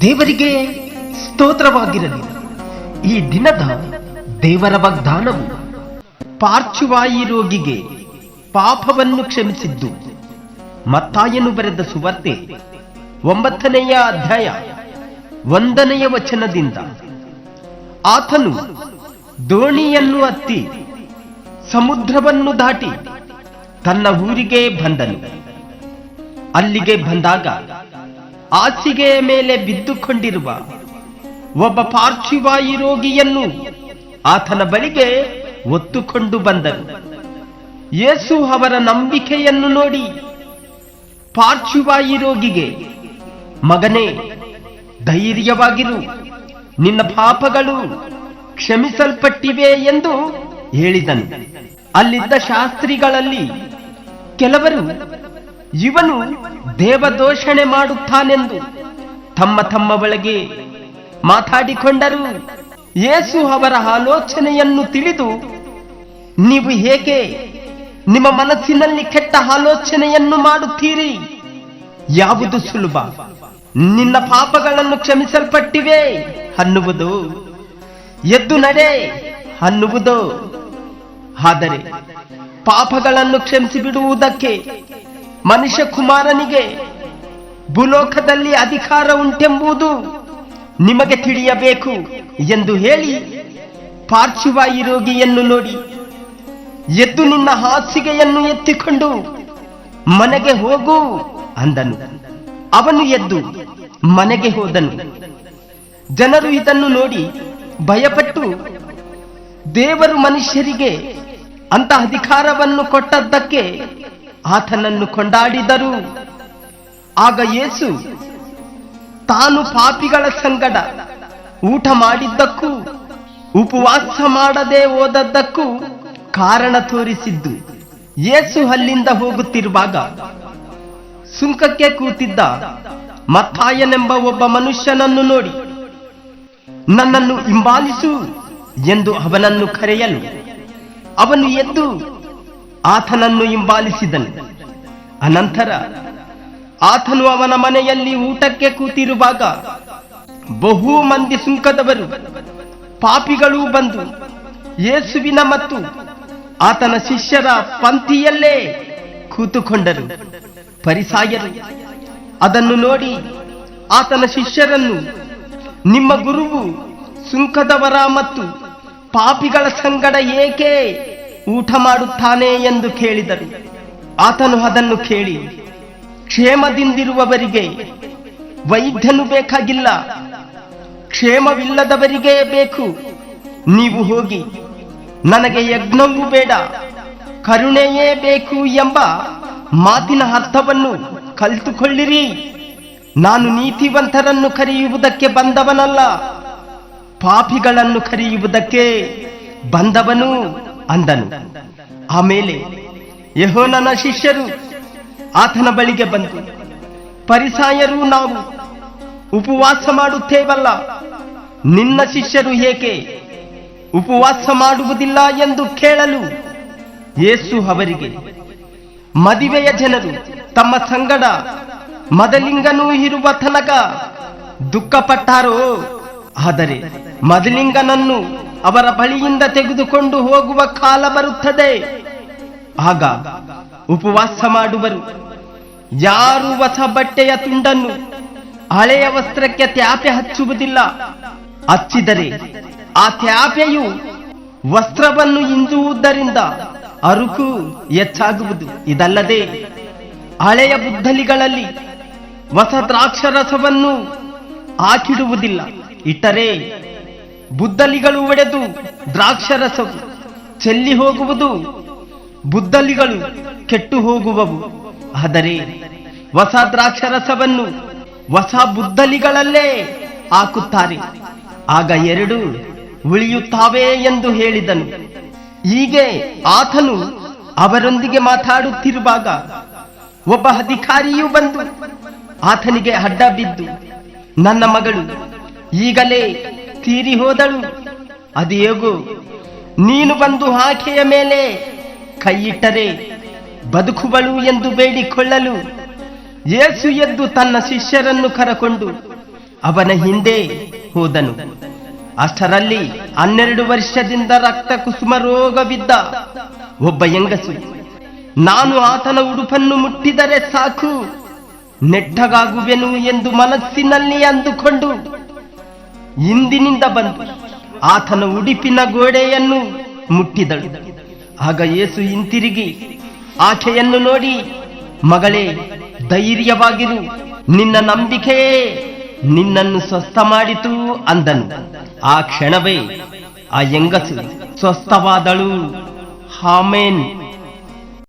ದೇವರಿಗೆ ಸ್ತೋತ್ರವಾಗಿರಲಿ. ಈ ದಿನದ ದೇವರ ವಾಗ್ದಾನವು ಪಾರ್ಶ್ವವಾಯು ರೋಗಿಗೆ ಪಾಪವನ್ನು ಕ್ಷಮಿಸಿದ್ದು. ಮತ್ತಾಯನು ಬರೆದ ಸುವಾರ್ತೆ ಒಂಬತ್ತನೆಯ ಅಧ್ಯಾಯ ಒಂದನೆಯ ವಚನದಿಂದ ಆತನು ದೋಣಿಯನ್ನು ಹತ್ತಿ ಸಮುದ್ರವನ್ನು ದಾಟಿ ತನ್ನ ಊರಿಗೆ ಬಂದನು. ಅಲ್ಲಿಗೆ ಬಂದಾಗ ಹಾಸಿಗೆಯ ಮೇಲೆ ಬಿದ್ದುಕೊಂಡಿರುವ ಒಬ್ಬ ಪಾರ್ಥಿವಾಯಿ ರೋಗಿಯನ್ನು ಆತನ ಬಳಿಗೆ ಒತ್ತುಕೊಂಡು ಬಂದನು. ಯೇಸು ಅವರ ನಂಬಿಕೆಯನ್ನು ನೋಡಿ ಪಾರ್ಶ್ವವಾಯು ರೋಗಿಗೆ, ಮಗನೇ, ಧೈರ್ಯವಾಗಿರು. ನಿನ್ನ ಪಾಪಗಳು ಕ್ಷಮಿಸಲ್ಪಟ್ಟಿವೆ ಎಂದು ಹೇಳಿದನು. ಅಲ್ಲಿದ್ದ ಶಾಸ್ತ್ರಿಗಳಲ್ಲಿ ಕೆಲವರು ಇವನು ದೇವದೋಷಣೆ ಮಾಡುತ್ತಾನೆಂದು ತಮ್ಮ ತಮ್ಮ ಒಳಗೆ ಮಾತಾಡಿಕೊಂಡರು. ಯೇಸು ಅವರ ಆಲೋಚನೆಯನ್ನು ತಿಳಿದು, ನೀವು ಹೇಗೆ ನಿಮ್ಮ ಮನಸ್ಸಿನಲ್ಲಿ ಕೆಟ್ಟ ಆಲೋಚನೆಯನ್ನು ಮಾಡುತ್ತೀರಿ? ಯಾವುದು ಸುಲಭ? ನಿನ್ನ ಪಾಪಗಳನ್ನು ಕ್ಷಮಿಸಲ್ಪಟ್ಟಿವೆ ಅನ್ನುವುದು. ಎದ್ದು ನಡೆ ಅನ್ನುವುದು. ಆದರೆ ಪಾಪಗಳನ್ನು ಕ್ಷಮಿಸಿ ಬಿಡುವುದಕ್ಕೆ ಮನುಷ್ಯ ಕುಮಾರನಿಗೆ ಭೂಲೋಕದಲ್ಲಿ ಅಧಿಕಾರ ಉಂಟೆಂಬುದು ನಿಮಗೆ ತಿಳಿಯಬೇಕು ಎಂದು ಹೇಳಿ ಪಾರ್ಶ್ವವಾಯು ರೋಗಿಯನ್ನು ನೋಡಿ ಎದ್ದು ನಿನ್ನ ಹಾಸಿಗೆಯನ್ನು ಎತ್ತಿಕೊಂಡು ಮನೆಗೆ ಹೋಗು ಅಂದನು. ಅವನು ಎದ್ದು ಮನೆಗೆ ಹೋದನು. ಜನರು ಇದನ್ನು ನೋಡಿ ಭಯಪಟ್ಟು ದೇವರು ಮನುಷ್ಯರಿಗೆ ಅಂತ ಅಧಿಕಾರವನ್ನು ಕೊಟ್ಟದ್ದಕ್ಕೆ ಆತನನ್ನು ಕೊಂಡಾಡಿದರು. ಆಗ ಯೇಸು ತಾನು ಪಾಪಿಗಳ ಸಂಗಡ ಊಟ ಮಾಡಿದ್ದಕ್ಕೂ ಉಪವಾಸ ಮಾಡದೆ ಹೋದದ್ದಕ್ಕೂ ಕಾರಣ ತೋರಿಸಿದ್ದು. ಯೇಸು ಅಲ್ಲಿಂದ ಹೋಗುತ್ತಿರುವಾಗ ಸುಂಕಕ್ಕೆ ಕೂತಿದ್ದ ಮತ್ತಾಯನೆಂಬ ಒಬ್ಬ ಮನುಷ್ಯನನ್ನು ನೋಡಿ, ನನ್ನನ್ನು ಹಿಂಬಾಲಿಸು ಎಂದು ಅವನನ್ನು ಕರೆಯಲು ಅವನು ಎದ್ದು ಆತನನ್ನು ಹಿಂಬಾಲಿಸಿದನು. ಅನಂತರ ಆತನು ಅವನ ಮನೆಯಲ್ಲಿ ಊಟಕ್ಕೆ ಕೂತಿರುವಾಗ ಬಹು ಮಂದಿ ಸುಂಕದವರು, ಪಾಪಿಗಳು ಬಂದು ಯೇಸುವಿನ ಮತ್ತು ಆತನ ಶಿಷ್ಯರ ಪಂಕ್ತಿಯಲ್ಲೇ ಕೂತುಕೊಂಡರು. ಪರಿಸಾಯರು ಅದನ್ನು ನೋಡಿ ಆತನ ಶಿಷ್ಯರನ್ನು, ನಿಮ್ಮ ಗುರುವು ಸುಂಕದವರ ಮತ್ತು ಪಾಪಿಗಳ ಸಂಗಡ ಏಕೆ ಊಟ ಮಾಡುತ್ತಾನೆ ಎಂದು ಕೇಳಿದರು. ಆತನು ಅದನ್ನು ಕೇಳಿ, ಕ್ಷೇಮದಿಂದಿರುವವರಿಗೆ ವೈದ್ಯನು ಬೇಕಾಗಿಲ್ಲ, ಕ್ಷೇಮವಿಲ್ಲದವರಿಗೇ ಬೇಕು. ನೀವು ಹೋಗಿ, ನನಗೆ ಯಜ್ಞವೂ ಬೇಡ, ಕರುಣೆಯೇ ಬೇಕು ಎಂಬ ಮಾತಿನ ಅರ್ಥವನ್ನು ಕಲಿತುಕೊಳ್ಳಿರಿ. ನಾನು ನೀತಿವಂತರನ್ನು ಕರೆಯುವುದಕ್ಕೆ ಬಂದವನಲ್ಲ. ಪಾಪಿಗಳನ್ನು ಕರೆಯುವುದಕ್ಕೆ ಬಂದವನು ಅಂದನು. ಆಮೇಲೆ ಯಹೋನನ ಶಿಷ್ಯರು ಆತನ ಬಳಿಗೆ ಬಂದು ಪರಿಸಾಯರು ನಾವು ಉಪವಾಸ ಮಾಡುತ್ತೇವಲ್ಲ? ನಿನ್ನ ಶಿಷ್ಯರು ಏಕೆ ಉಪವಾಸ ಮಾಡುವುದಿಲ್ಲ ಎಂದು ಕೇಳಲು? ಯೇಸು ಅವರಿಗೆ, ಮದುವೆಯ ಜನರು ತಮ್ಮ ಸಂಗಡ ಮದಲಿಂಗನೂ ಇರುವ ತನಕ ದುಃಖಪಟ್ಟಾರೋ? ಆದರೆ ಮದಲಿಂಗನನ್ನು ಅವರ ಬಳಿಯಿಂದ ತೆಗೆದುಕೊಂಡು ಹೋಗುವ ಕಾಲ ಬರುತ್ತದೆ. ಆಗ ಉಪವಾಸ ಮಾಡುವರು. ಯಾರು ಹೊಸ ಬಟ್ಟೆಯ ತುಂಡನ್ನು ಹಳೆಯ ವಸ್ತ್ರಕ್ಕೆ ತ್ಯಾಪೆ ಹಚ್ಚುವುದಿಲ್ಲ. ಹಚ್ಚಿದರೆ ಆ ತ್ಯಾಪೆಯು ವಸ್ತ್ರವನ್ನು ಇಂದುವುದರಿಂದ ಅರುಕು ಹೆಚ್ಚಾಗುವುದು. ಇದಲ್ಲದೆ ಹಳೆಯ ಬುದ್ಧಲಿಗಳಲ್ಲಿ ಹೊಸ ದ್ರಾಕ್ಷರಸವನ್ನು ಹಾಕಿಡುವುದಿಲ್ಲ. ಇಟ್ಟರೆ ಬುದ್ದಲಿಗಳು ಒಡೆದು ದ್ರಾಕ್ಷರಸವು ಚೆಲ್ಲಿ ಹೋಗುವುದು. ಬುದ್ದಲಿಗಳು ಕೆಟ್ಟು ಹೋಗುವವು. ಆದರೆ ಹೊಸ ದ್ರಾಕ್ಷರಸವನ್ನು ಹೊಸ ಬುದ್ದಲಿಗಳಲ್ಲೇ ಹಾಕುತ್ತಾರೆ. ಆಗ ಎರಡು ಉಳಿಯುತ್ತಾವೆ ಎಂದು ಹೇಳಿದನು. ಹೀಗೆ ಆತನು ಅವರೊಂದಿಗೆ ಮಾತಾಡುತ್ತಿರುವಾಗ ಒಬ್ಬ ಅಧಿಕಾರಿಯೂ ಬಂದು ಆತನಿಗೆ ಅಡ್ಡ ಬಿದ್ದು, ನನ್ನ ಮಗಳು, ಈಗಲೇ ತೀರಿ ಹೋದಳು. ಅದೇಗು ನೀನು ಬಂದು ಆಕೆಯ ಮೇಲೆ ಕೈಯಿಟ್ಟರೆ ಬದುಕುವಳು ಎಂದು ಬೇಡಿಕೊಳ್ಳಲು ಯೇಸು ಎದ್ದು ತನ್ನ ಶಿಷ್ಯರನ್ನು ಕರಕೊಂಡು ಅವನ ಹಿಂದೆ ಹೋದನು. ಅಷ್ಟರಲ್ಲಿ ಹನ್ನೆರಡು ವರ್ಷದಿಂದ ರಕ್ತ ಕುಸುಮ ರೋಗವಿದ್ದ ಒಬ್ಬ ಹೆಂಗಸು, ನಾನು ಆತನ ಉಡುಪನ್ನು ಮುಟ್ಟಿದರೆ ಸಾಕು, ನೆಟ್ಟಗಾಗುವೆನು ಎಂದು ಮನಸ್ಸಿನಲ್ಲಿ ಅಂದುಕೊಂಡು ಇಂದಿನಿಂದ ಬಂದು ಆತನ ಉಡುಪಿನ ಗೋಡೆಯನ್ನು ಮುಟ್ಟಿದಳು. ಆಗ ಯೇಸು ಹಿಂತಿರುಗಿ ಆಕೆಯನ್ನು ನೋಡಿ, ಮಗಳೇ, ಧೈರ್ಯವಾಗಿರು, ನಿನ್ನ ನಂಬಿಕೆಯೇ, ನಿನ್ನನ್ನು ಸ್ವಸ್ಥ ಮಾಡಿತು ಅಂದನು. ಆ ಕ್ಷಣವೇ ಆ ಹೆಂಗಸು ಸ್ವಸ್ಥವಾದಳು. ಹಾಮೇನ್